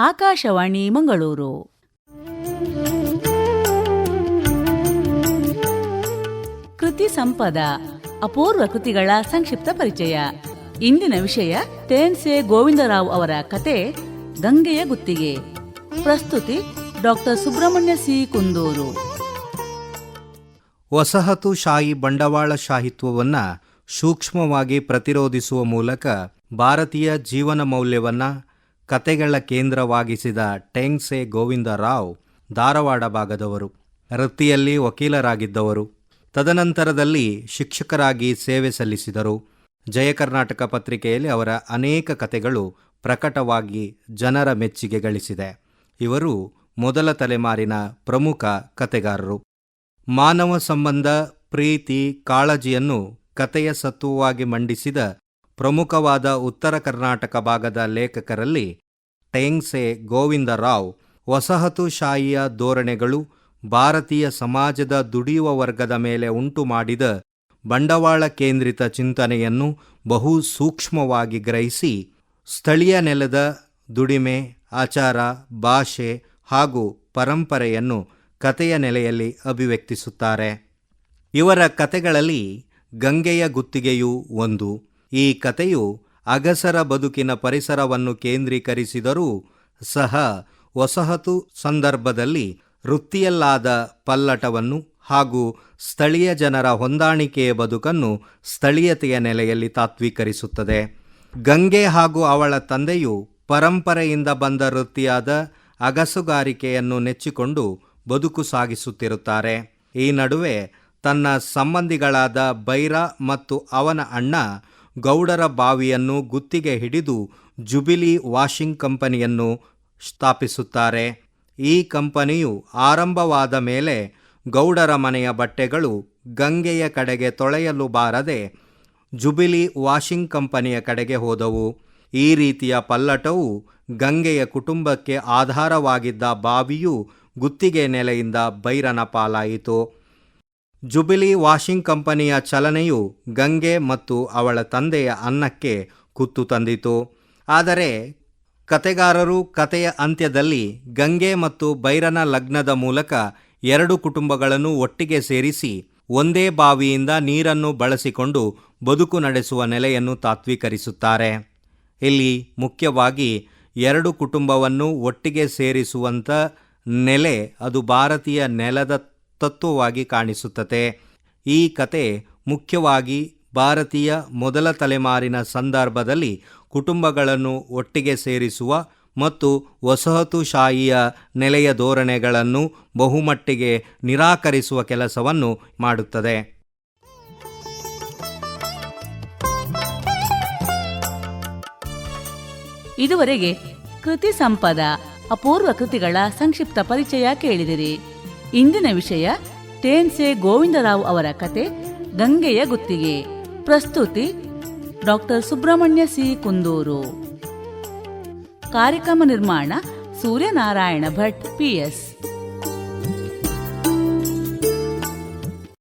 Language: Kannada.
ಆಕಾಶವಾಣಿ ಮಂಗಳೂರು. ಕೃತಿ ಸಂಪದ, ಅಪೂರ್ವ ಕೃತಿಗಳ ಸಂಕ್ಷಿಪ್ತ ಪರಿಚಯ. ಇಂದಿನ ವಿಷಯ ತೇನ್ಸೆ ಗೋವಿಂದರಾವ್ ಅವರ ಕತೆ, ಗಂಗೆಯ ಗುತ್ತಿಗೆ. ಪ್ರಸ್ತುತಿ ಡಾಕ್ಟರ್ ಸುಬ್ರಹ್ಮಣ್ಯ ಸಿ. ಕುಂದೂರು. ವಸಾಹತುಶಾಹಿ ಬಂಡವಾಳಶಾಹಿತ್ವವನ್ನು ಸೂಕ್ಷ್ಮವಾಗಿ ಪ್ರತಿರೋಧಿಸುವ ಮೂಲಕ ಭಾರತೀಯ ಜೀವನ ಮೌಲ್ಯವನ್ನ ಕತೆಗಳ ಕೇಂದ್ರವಾಗಿಸಿದ ಟೆಂಗ್ಸೆ ಗೋವಿಂದರಾವ್ ಧಾರವಾಡ ಭಾಗದವರು. ವೃತ್ತಿಯಲ್ಲಿ ವಕೀಲರಾಗಿದ್ದವರು. ತದನಂತರದಲ್ಲಿ ಶಿಕ್ಷಕರಾಗಿ ಸೇವೆ ಸಲ್ಲಿಸಿದರು. ಜಯ ಕರ್ನಾಟಕ ಪತ್ರಿಕೆಯಲ್ಲಿ ಅವರ ಅನೇಕ ಕತೆಗಳು ಪ್ರಕಟವಾಗಿ ಜನರ ಮೆಚ್ಚುಗೆ ಗಳಿಸಿದೆ. ಇವರು ಮೊದಲ ತಲೆಮಾರಿನ ಪ್ರಮುಖ ಕತೆಗಾರರು. ಮಾನವ ಸಂಬಂಧ, ಪ್ರೀತಿ, ಕಾಳಜಿಯನ್ನು ಕತೆಯ ಸತ್ವವಾಗಿ ಮಂಡಿಸಿದ ಪ್ರಮುಖವಾದ ಉತ್ತರ ಕರ್ನಾಟಕ ಭಾಗದ ಲೇಖಕರಲ್ಲಿ ಟೆಂಗ್ಸೆ ಗೋವಿಂದರಾವ್ ವಸಾಹತುಶಾಹಿಯ ಧೋರಣೆಗಳು ಭಾರತೀಯ ಸಮಾಜದ ದುಡಿಯುವ ವರ್ಗದ ಮೇಲೆ ಉಂಟು ಮಾಡಿದ ಬಂಡವಾಳ ಕೇಂದ್ರಿತ ಚಿಂತನೆಯನ್ನು ಬಹು ಸೂಕ್ಷ್ಮವಾಗಿ ಗ್ರಹಿಸಿ ಸ್ಥಳೀಯ ನೆಲದ ದುಡಿಮೆ, ಆಚಾರ, ಭಾಷೆ ಹಾಗೂ ಪರಂಪರೆಯನ್ನು ಕತೆಯ ನೆಲೆಯಲ್ಲಿ ಅಭಿವ್ಯಕ್ತಿಸುತ್ತಾರೆ. ಇವರ ಕತೆಗಳಲ್ಲಿ ಗಂಗೆಯ ಗುತ್ತಿಗೆಯೂ ಒಂದು. ಈ ಕತೆಯು ಅಗಸರ ಬದುಕಿನ ಪರಿಸರವನ್ನು ಕೇಂದ್ರೀಕರಿಸಿದರೂ ಸಹ ವಸಾಹತು ಸಂದರ್ಭದಲ್ಲಿ ವೃತ್ತಿಯಲ್ಲಾದ ಪಲ್ಲಟವನ್ನು ಹಾಗೂ ಸ್ಥಳೀಯ ಜನರ ಹೊಂದಾಣಿಕೆಯ ಬದುಕನ್ನು ಸ್ಥಳೀಯತೆಯ ನೆಲೆಯಲ್ಲಿ ತಾತ್ವೀಕರಿಸುತ್ತದೆ. ಗಂಗೆ ಹಾಗೂ ಅವಳ ತಂದೆಯು ಪರಂಪರೆಯಿಂದ ಬಂದ ವೃತ್ತಿಯಾದ ಅಗಸುಗಾರಿಕೆಯನ್ನು ನೆಚ್ಚಿಕೊಂಡು ಬದುಕು ಸಾಗಿಸುತ್ತಿರುತ್ತಾರೆ. ಈ ನಡುವೆ ತನ್ನ ಸಂಬಂಧಿಗಳಾದ ಬೈರ ಮತ್ತು ಅವನ ಅಣ್ಣ ಗೌಡರ ಬಾವಿಯನ್ನು ಗುತ್ತಿಗೆ ಹಿಡಿದು ಜುಬಿಲಿ ವಾಷಿಂಗ್ ಕಂಪನಿಯನ್ನು ಸ್ಥಾಪಿಸುತ್ತಾರೆ. ಈ ಕಂಪನಿಯು ಆರಂಭವಾದ ಮೇಲೆ ಗೌಡರ ಮನೆಯ ಬಟ್ಟೆಗಳು ಗಂಗೆಯ ಕಡೆಗೆ ತೊಳೆಯಲು ಬಾರದೆ ಜುಬಿಲಿ ವಾಷಿಂಗ್ ಕಂಪನಿಯ ಕಡೆಗೆ ಹೋದವು. ಈ ರೀತಿಯ ಪಲ್ಲಟವು ಗಂಗೆಯ ಕುಟುಂಬಕ್ಕೆ ಆಧಾರವಾಗಿದ್ದ ಬಾವಿಯು ಗುತ್ತಿಗೆ ನೆಲೆಯಿಂದ ಬೈರನ ಪಾಲಾಯಿತು. ಜುಬಿಲಿ ವಾಷಿಂಗ್ ಕಂಪನಿಯ ಚಲನೆಯು ಗಂಗೆ ಮತ್ತು ಅವಳ ತಂದೆಯ ಅನ್ನಕ್ಕೆ ಕುತ್ತು ತಂದಿತು. ಆದರೆ ಕತೆಗಾರರು ಕತೆಯ ಅಂತ್ಯದಲ್ಲಿ ಗಂಗೆ ಮತ್ತು ಬೈರನ ಲಗ್ನದ ಮೂಲಕ ಎರಡು ಕುಟುಂಬಗಳನ್ನು ಒಟ್ಟಿಗೆ ಸೇರಿಸಿ ಒಂದೇ ಬಾವಿಯಿಂದ ನೀರನ್ನು ಬಳಸಿಕೊಂಡು ಬದುಕು ನಡೆಸುವ ನೆಲೆಯನ್ನು ತಾತ್ವೀಕರಿಸುತ್ತಾರೆ. ಇಲ್ಲಿ ಮುಖ್ಯವಾಗಿ ಎರಡು ಕುಟುಂಬವನ್ನು ಒಟ್ಟಿಗೆ ಸೇರಿಸುವಂಥ ನೆಲೆ ಅದು ಭಾರತೀಯ ನೆಲದ ತತ್ವವಾಗಿ ಕಾಣಿಸುತ್ತದೆ. ಈ ಕತೆ ಮುಖ್ಯವಾಗಿ ಭಾರತೀಯ ಮೊದಲ ತಲೆಮಾರಿನ ಸಂದರ್ಭದಲ್ಲಿ ಕುಟುಂಬಗಳನ್ನು ಒಟ್ಟಿಗೆ ಸೇರಿಸುವ ಮತ್ತು ವಸಾಹತುಶಾಹಿಯ ನೆಲೆಯ ಧೋರಣೆಗಳನ್ನು ಬಹುಮಟ್ಟಿಗೆ ನಿರಾಕರಿಸುವ ಕೆಲಸವನ್ನು ಮಾಡುತ್ತದೆ. ಇದುವರೆಗೆ ಕೃತಿ ಸಂಪದ, ಅಪೂರ್ವ ಕೃತಿಗಳ ಸಂಕ್ಷಿಪ್ತ ಪರಿಚಯ ಕೇಳಿದಿರಿ. ಇಂದಿನ ವಿಷಯ ಟೇನ್ಸೆ ಗೋವಿಂದರಾವ್ ಅವರ ಕತೆ ಗಂಗೆಯ ಗುತ್ತಿಗೆ. ಪ್ರಸ್ತುತಿ ಡಾಕ್ಟರ್ ಸುಬ್ರಹ್ಮಣ್ಯ ಸಿ ಕುಂದೂರು. ಕಾರ್ಯಕ್ರಮ ನಿರ್ಮಾಣ ಸೂರ್ಯನಾರಾಯಣ ಭಟ್ ಪಿಎಸ್